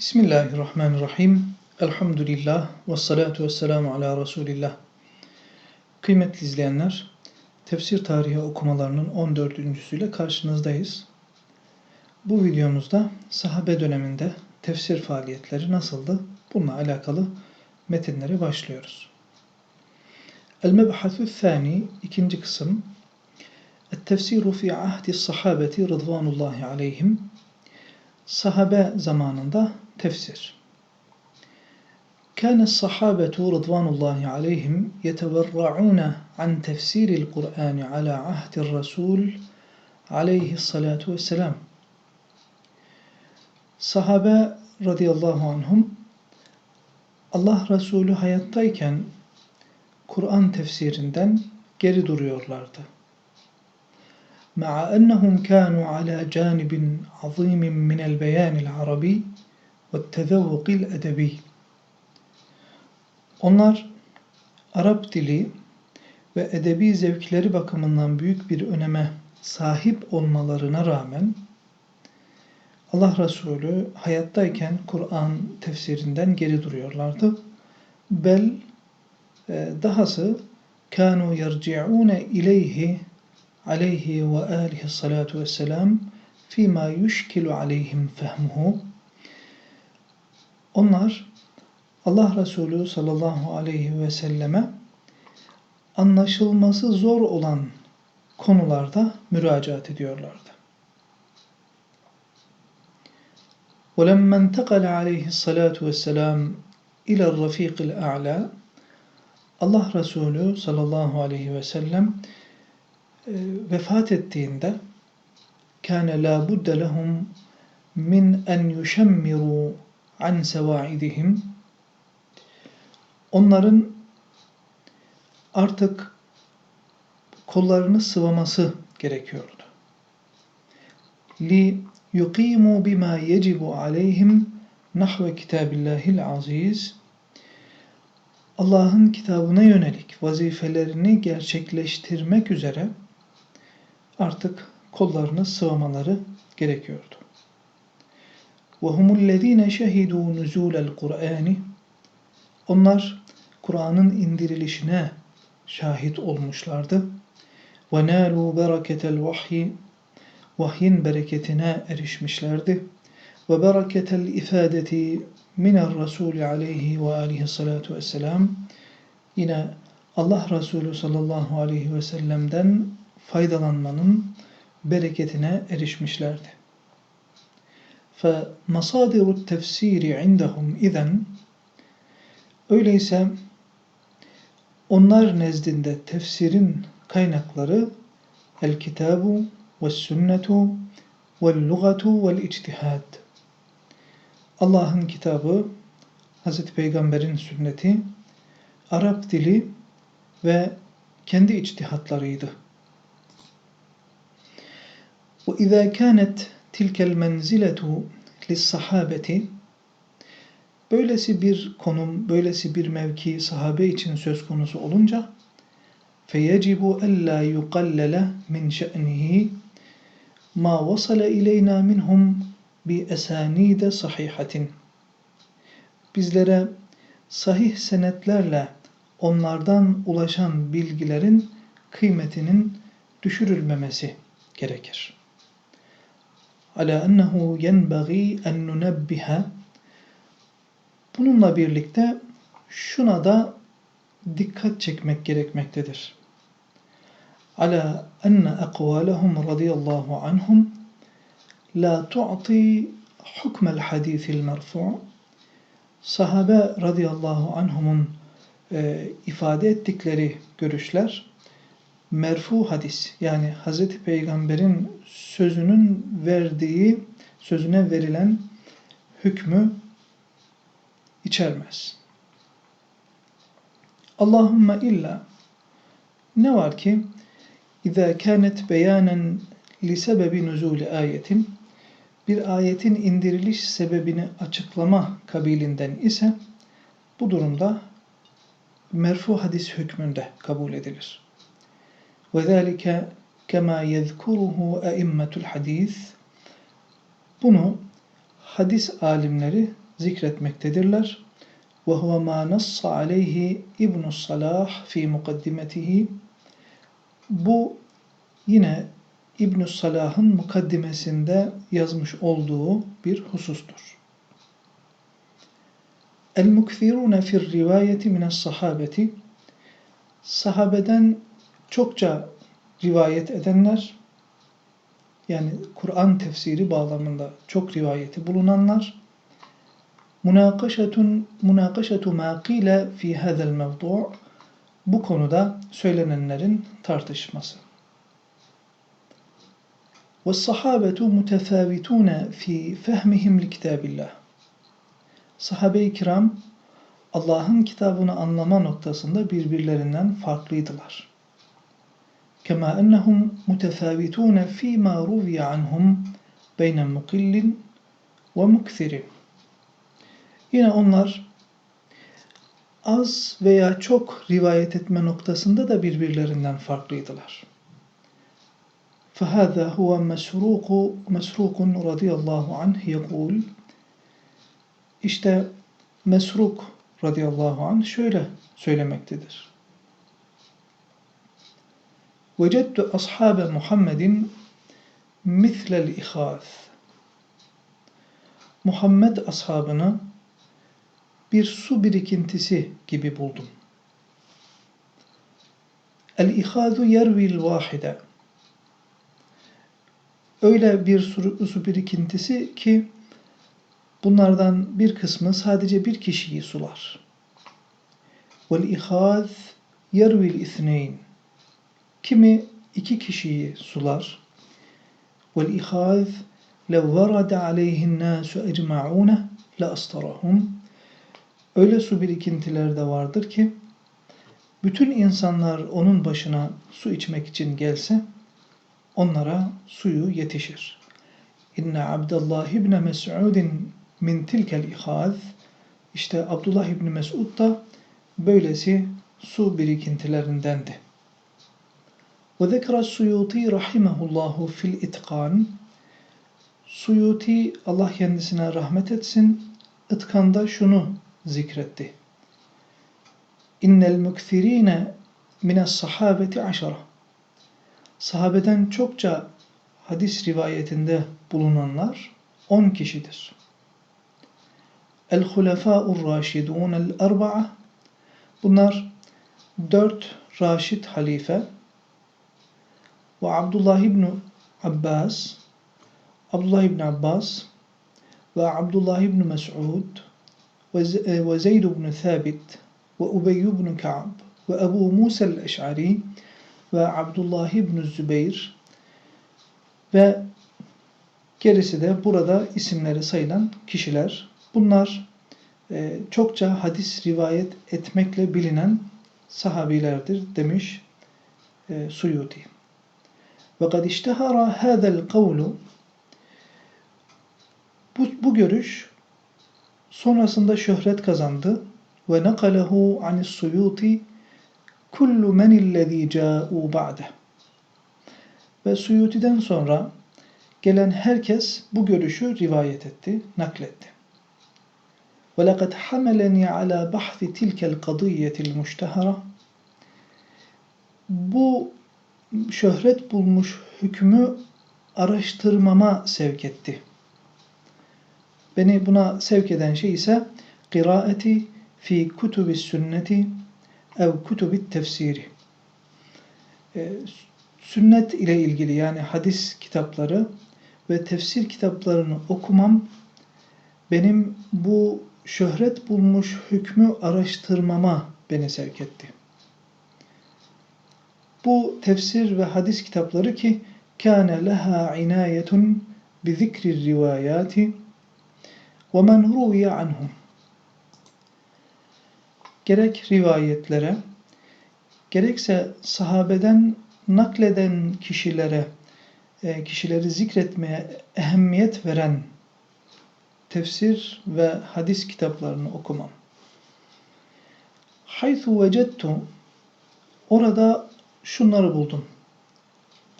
Bismillahirrahmanirrahim. Elhamdülillah ve salatu ve selamu ala Resulillah. Kıymetli izleyenler, tefsir tarihi okumalarının 14.süyle karşınızdayız. Bu videomuzda sahabe döneminde tefsir faaliyetleri nasıldı? Bununla alakalı metinlere başlıyoruz. El-Mebhathü Thani, ikinci kısım. El-Tefsiru fi ahdi sahabeti rıdvanullahi aleyhim. Sahabe zamanında tefsir. كان الصحابة رضوان الله عليهم يتورعون عن تفسير القرآن على عهد الرسول عليه الصلاة والسلام. Sahabe radıyallahu anhum Allah Resulü hayattayken Kur'an tefsirinden geri duruyorlardı. مع أنهم كانوا على جانب عظيم من البيان العربي ve tezevvukil edebi. Onlar Arap dili ve edebi zevkleri bakımından büyük bir öneme sahip olmalarına rağmen Allah Resulü hayattayken Kur'an tefsirinden geri duruyorlardı. Bel e, dahası kanu yerci'une ileyhi aleyhi ve alihi salatu vesselam fima yuşkilu aleyhim fehmuhu onlar Allah Resulü sallallahu aleyhi ve selleme anlaşılması zor olan konularda müracaat ediyorlardı. وَلَمَّا انْتَقَلَ عَلَيْهِ الصَّلَاةُ وَالسَّلَامُ اِلَى الرَّف۪يقِ الْاَعْلَى Allah Resulü sallallahu aleyhi ve sellem e, vefat ettiğinde kâne lâ budde lehum min en yuşemmiru an sevaidihim onların artık kollarını sıvaması gerekiyordu. Li yuqimu bima yecibu aleyhim nahve kitabillahil aziz Allah'ın kitabına yönelik vazifelerini gerçekleştirmek üzere artık kollarını sıvamaları gerekiyordu. وَهُمُ الَّذ۪ينَ شَهِدُوا نُزُولَ الْقُرْآنِ Onlar Kur'an'ın indirilişine şahit olmuşlardı. وَنَالُوا بَرَكَةَ الْوَحْيِ Vahyin bereketine erişmişlerdi. Ve bereketel ifadeti minel Resulü aleyhi ve aleyhi salatu vesselam yine Allah Resulü sallallahu aleyhi ve sellem'den faydalanmanın bereketine erişmişlerdi. فَمَصَادِرُ التَّفْسِيرِ عِنْدَهُمْ اِذَنْ Öyleyse onlar nezdinde tefsirin kaynakları el-kitabu ve sünnetu vel lugatu vel ictihad. Allah'ın kitabı, Hz. Peygamber'in sünneti, Arap dili ve kendi içtihatlarıydı. وَإِذَا كَانَتْ Tilkel menziletu lissahabeti Böylesi bir konum, böylesi bir mevki sahabe için söz konusu olunca feyecibu ella yuqallala min şe'nihi ma vasala ileyna minhum bi esanide sahihatin. Bizlere sahih senetlerle onlardan ulaşan bilgilerin kıymetinin düşürülmemesi gerekir. Ala ennehu yenbagî en nunebbihe Bununla birlikte şuna da dikkat çekmek gerekmektedir. Ala enne ekvalehum radıyallahu anhum la tu'ti hukmel hadisil merfu' sahabe radıyallahu anhumun e, ifade ettikleri görüşler merfu hadis yani Hz. Peygamber'in sözünün verdiği, sözüne verilen hükmü içermez. Allahümme illa ne var ki kânet beyanen li sebebi nuzûli ayetin bir ayetin indiriliş sebebini açıklama kabilinden ise bu durumda merfu hadis hükmünde kabul edilir. وَذَٰلِكَ كَمَا يَذْكُرُهُ اَئِمَّةُ الْحَد۪يثِ Bunu hadis alimleri zikretmektedirler. Ve huve ma nassa aleyhi İbn Salah fi mukaddimetihi. Bu yine İbn Salah'ın mukaddimesinde yazmış olduğu bir husustur. El-mukthirune fir rivayeti mines sahabeti Sahabeden çokça rivayet edenler yani Kur'an tefsiri bağlamında çok rivayeti bulunanlar münakaşetun münakaşetu ma qile fi hadal mevdu' bu konuda söylenenlerin tartışması. Ve sahabetu mutefavitune fi fehmihim li kitabillah. Sahabe-i kiram Allah'ın kitabını anlama noktasında birbirlerinden farklıydılar. Kema ennehum mutefavitun fi ma ruviye anhum beyne mukillin ve mukthirin. Yine onlar az veya çok rivayet etme noktasında da birbirlerinden farklıydılar. فهذا هو مسروق مسروق رضي الله عنه يقول İşte Mesruk radıyallahu anh şöyle söylemektedir. Vecedtu ashabe Muhammedin mislel ihaz. Muhammed ashabını bir su birikintisi gibi buldum. El-ihazu yervil vahide. Öyle bir su, su birikintisi ki bunlardan bir kısmı sadece bir kişiyi sular. Vel-ihaz yervil isneyn. Kimi iki kişiyi sular. Lev varada aleyhin nasu ecma'une la astarahum. Öyle su birikintileri de vardır ki bütün insanlar onun başına su içmek için gelse onlara suyu yetişir. İnne Abdullah ibn Mes'udin min tilkel ihaz işte Abdullah İbni Mesud da böylesi su birikintilerindendi. Ve zekra Suyuti rahimehullahu fil itkan Suyuti Allah kendisine rahmet etsin itkanda şunu zikretti. İnnel mükthirine mines sahabeti aşara Sahabeden çokça hadis rivayetinde bulunanlar 10 kişidir. El-Hulefâ'ur Raşidûn el-Erba'a Bunlar dört Raşid halife ve Abdullah İbni Abbas Abdullah İbni Abbas ve Abdullah İbni Mes'ud ve Zeyd İbni Thabit ve Ubey İbni Ka'b ve Ebu Musa el-Eş'ari ve Abdullah İbni Zübeyir ve gerisi de burada isimleri sayılan kişiler Bunlar e, çokça hadis rivayet etmekle bilinen sahabilerdir demiş e, Suyuti. Ve kad iştehara hadel kavlu bu, bu görüş sonrasında şöhret kazandı ve nakalehu anis Suyuti kullu men illezî câ'û ba'de ve Suyuti'den sonra gelen herkes bu görüşü rivayet etti, nakletti. وَلَقَدْ حَمَلَنِي عَلَى بَحْثِ تِلْكَ الْقَضِيَّةِ الْمُشْتَهَرَةِ Bu şöhret bulmuş hükmü araştırmama sevk etti. Beni buna sevk eden şey ise kıraati fi kutubi sünneti ev kutubi tefsiri. Ee, sünnet ile ilgili yani hadis kitapları ve tefsir kitaplarını okumam benim bu şöhret bulmuş hükmü araştırmama beni sevk etti. Bu tefsir ve hadis kitapları ki kâne leha inayetun bi zikri rivayati ve men ruviye anhum. Gerek rivayetlere, gerekse sahabeden nakleden kişilere, e, kişileri zikretmeye ehemmiyet veren tefsir ve hadis kitaplarını okumam. Haythu vecettu orada şunları buldum.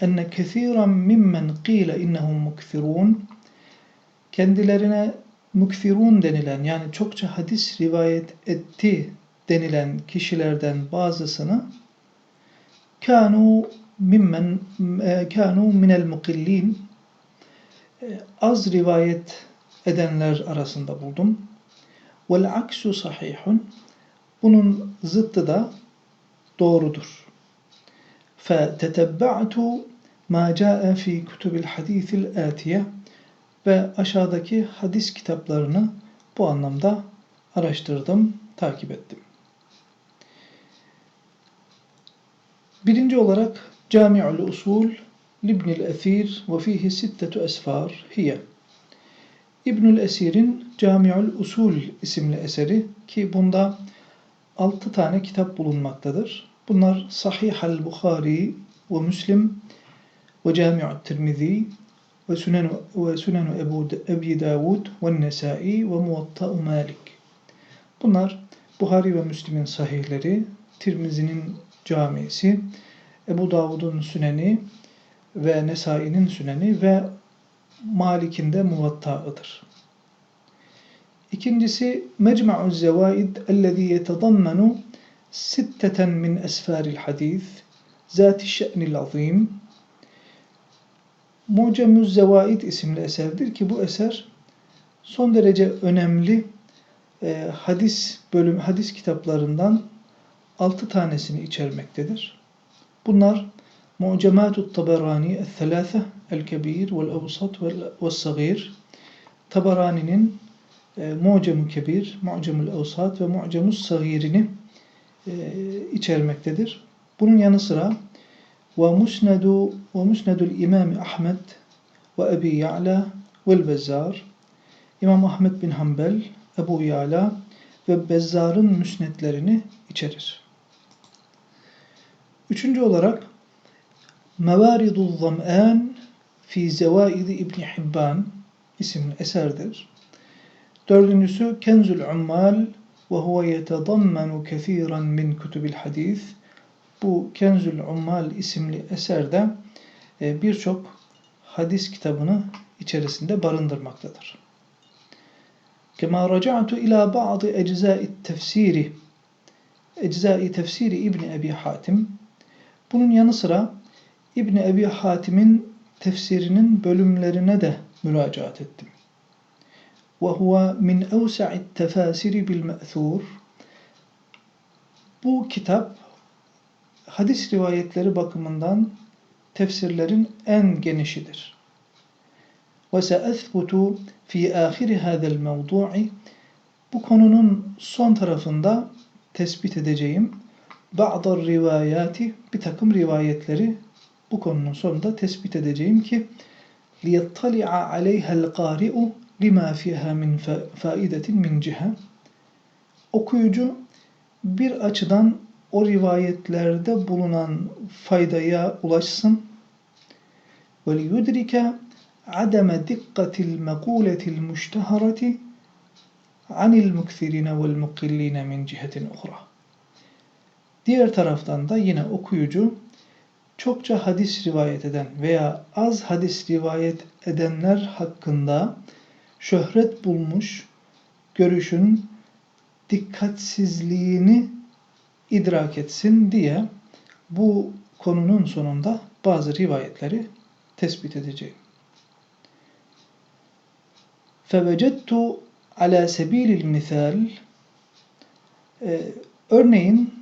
Enne kethiran mimmen qila innehum mukthirun kendilerine mükfirun denilen yani çokça hadis rivayet etti denilen kişilerden bazısını kanu mimmen e, kanu minel mukillin e, az rivayet edenler arasında buldum. Vel aksu sahihun bunun zıttı da doğrudur. فَتَتَبَّعْتُ مَا جَاءَ فِي كُتُبِ الْحَد۪يثِ الْآتِيَةِ Ve aşağıdaki hadis kitaplarını bu anlamda araştırdım, takip ettim. Birinci olarak Cami'ul Usul Libnil Esir ve fihi sittetu esfar hiye. İbnül Esir'in Cami'ul Usul isimli eseri ki bunda altı tane kitap bulunmaktadır. Bunlar Sahih el-Bukhari ve Müslim ve Cami'ut Tirmizi ve Sunen ve Sunen Ebu Ebi Davud ve Nesai ve Muvatta Malik. Bunlar Buhari ve Müslim'in sahihleri, Tirmizi'nin camisi, Ebu Davud'un süneni ve Nesai'nin süneni ve Malik'in de muvatta'ıdır. İkincisi Mecmu'uz Zevaid ellezî yetedammenu sitteten min esfâril hadis zâti şe'nil azîm Mucemüz Zevaid isimli eserdir ki bu eser son derece önemli e, hadis bölüm hadis kitaplarından altı tanesini içermektedir. Bunlar Mu'cematut Taberani el-Thelâfe el-Kebir vel-Evsat vel-Sagir Taberani'nin e, Mu'cemu Kebir, Mu'cemul Evsat ve Mu'cemus Sagir'ini e, içermektedir. Bunun yanı sıra ve musnedu ve musnedul İmam Ahmed ve Ebi Ya'la vel Bezzar İmam Ahmed bin Hanbel, Ebu Ya'la ve Bezzar'ın müsnetlerini içerir. Üçüncü olarak Mevaridu Zam'an fi Zevaidi İbni Hibban isimli eserdir. Dördüncüsü Kenzül Ummal ve huve yetedammenu kethiren min kutubil. Bu Kenzül Ummal isimli eserde e, birçok hadis kitabını içerisinde barındırmaktadır. Kema raca'tu ila ba'dı eczai tefsiri eczai tefsiri İbni Ebi Hatim bunun yanı sıra İbni Ebi Hatim'in tefsirinin bölümlerine de müracaat ettim. وهو min أوسع التفاسير بالمأثور Bu kitap hadis rivayetleri bakımından tefsirlerin en genişidir. وسأثبت في آخر هذا الموضوع bu konunun son tarafında tespit edeceğim bazı rivayati bir takım rivayetleri bu konunun sonunda tespit edeceğim ki لِيَطَّلِعَ عَلَيْهَا الْقَارِئُ lima fiha min faidetin min cihe okuyucu bir açıdan o rivayetlerde bulunan faydaya ulaşsın ve liyudrike ademe dikkatil mekuletil müştehareti anil mukthirine vel mukilline min cihetin uhra. Diğer taraftan da yine okuyucu çokça hadis rivayet eden veya az hadis rivayet edenler hakkında şöhret bulmuş görüşün dikkatsizliğini idrak etsin diye bu konunun sonunda bazı rivayetleri tespit edeceğim. فَوَجَدْتُ ala sebilil misal ee, örneğin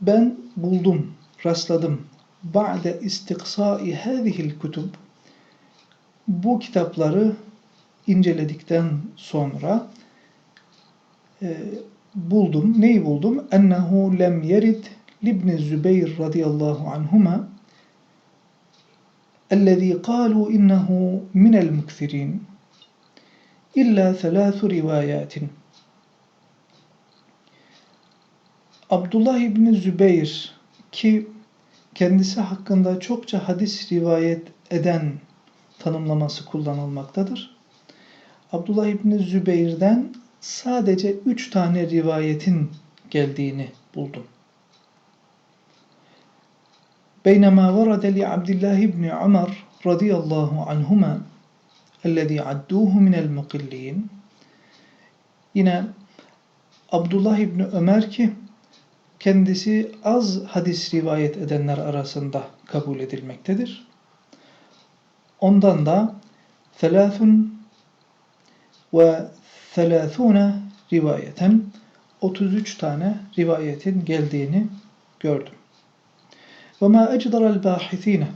ben buldum, rastladım. Ba'de istiqsai hadihil kutub bu kitapları inceledikten sonra e, buldum. Neyi buldum? Ennehu lem yerid libni Zübeyir radıyallahu anhuma الذي قالوا إنه من المكثرين إلا ثلاث روايات Abdullah İbni Zübeyir ki kendisi hakkında çokça hadis rivayet eden tanımlaması kullanılmaktadır. Abdullah İbni Zübeyir'den sadece üç tane rivayetin geldiğini buldum. بينما ورد لعبد الله بن عمر رضي الله عنهما الذي عدوه من المقلين Yine Abdullah İbni Ömer ki kendisi az hadis rivayet edenler arasında kabul edilmektedir. Ondan da thelâthun ve thelâthûne rivayeten 33 tane rivayetin geldiğini gördüm. Ve ma ecdara'l bâhithîne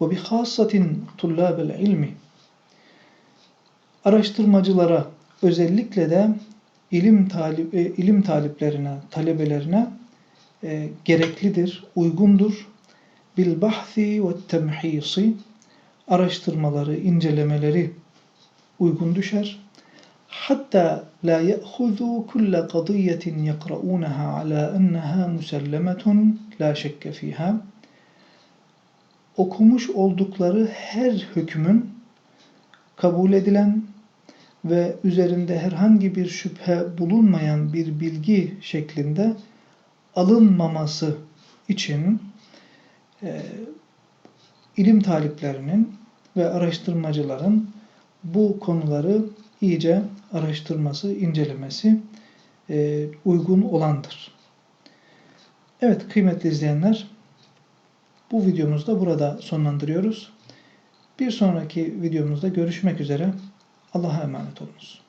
ve bi khâssatin tullâbel ilmi araştırmacılara özellikle de ilim talip e, ilim taliplerine, talebelerine e, gereklidir, uygundur. Bil bahsi ve temhisi araştırmaları, incelemeleri uygun düşer. Hatta la ya'khudhu kull qadiyetin yaqra'unaha ala ennaha musallamatun la şekke fiha. Okumuş oldukları her hükmün kabul edilen ve üzerinde herhangi bir şüphe bulunmayan bir bilgi şeklinde alınmaması için e, ilim taliplerinin ve araştırmacıların bu konuları iyice araştırması, incelemesi e, uygun olandır. Evet kıymetli izleyenler, bu videomuzu da burada sonlandırıyoruz. Bir sonraki videomuzda görüşmek üzere. Allah'a emanet olunuz.